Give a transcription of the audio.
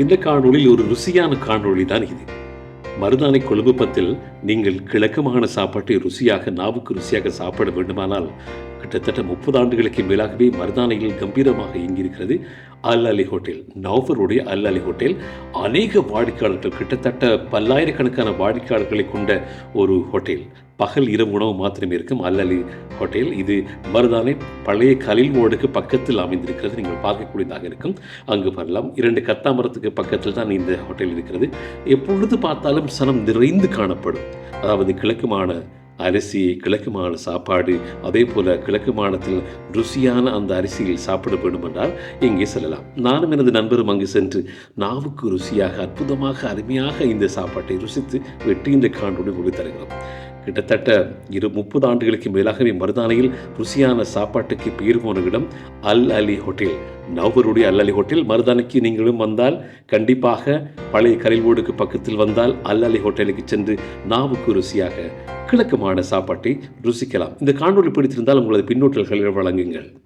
இந்த காணொளியில் ஒரு ருசியான காணொளி தான் இது. மருதானை கொழும்புப்பத்தில் நீங்கள் கிழக்கமான சாப்பாட்டை ருசியாக நாவுக்கு ருசியாக சாப்பிட வேண்டுமானால் கிட்டத்தட்ட முப்பது ஆண்டுகளுக்கு மேலாகவே மருதானையில் கம்பீரமாக இயங்கியிருக்கிறது அல் அலி ஹோட்டல். நௌஃபருடைய அல் அலி ஹோட்டல். அநேக வாடிக்கையாளர்கள் கிட்டத்தட்ட பல்லாயிரக்கணக்கான வாடிக்கையாளர்களை கொண்ட ஒரு ஹோட்டல். பகல் இரவு உணவு மாத்திரமே இருக்கும் அல் அலி ஹோட்டல். இது மருதானை பழைய கலில் ஓடுக்கு பக்கத்தில் அமைந்திருக்கிறது. நீங்கள் பார்க்கக்கூடியதாக இருக்கும். அங்கு வரலாம். இரண்டு கத்தாமரத்துக்கு பக்கத்தில் தான் இந்த ஹோட்டல் இருக்கிறது. எப்பொழுது பார்த்தாலும் சனம் நிறைந்து காணப்படும். அதாவது கிழக்குமான அரிசி கிழக்குமான சாப்பாடு அதே போல கிழக்கு மாநிலத்தில் ருசியான அந்த அரிசியில் சாப்பிட வேண்டும் என்றால் இங்கே செல்லலாம். நானும் எனது நண்பரும் அங்கு சென்று நாவுக்கு ருசியாக அற்புதமாக அருமையாக இந்த சாப்பாட்டை ருசித்து வெட்டி இந்த காண்டோடு கொண்டு தருகிறோம். கிட்டத்தட்ட இரு முப்பது ஆண்டுகளுக்கு மேலாகவே மருதானையில் ருசியான சாப்பாட்டுக்கு பேர் போன இடம் அல் அலி ஹோட்டல். நவருடைய அல் அலி ஹோட்டல் மருதானைக்கு நீங்களும் வந்தால் கண்டிப்பாக பழைய கரைவோடுக்கு பக்கத்தில் வந்தால் அல் அலி ஹோட்டலுக்கு சென்று நாவுக்கு ருசியாக கிழக்குமான சாப்பாட்டை ருசிக்கலாம். இந்த காணொலி பிடித்திருந்தால் உங்களது பின்னூட்டல்களை வழங்குங்கள்.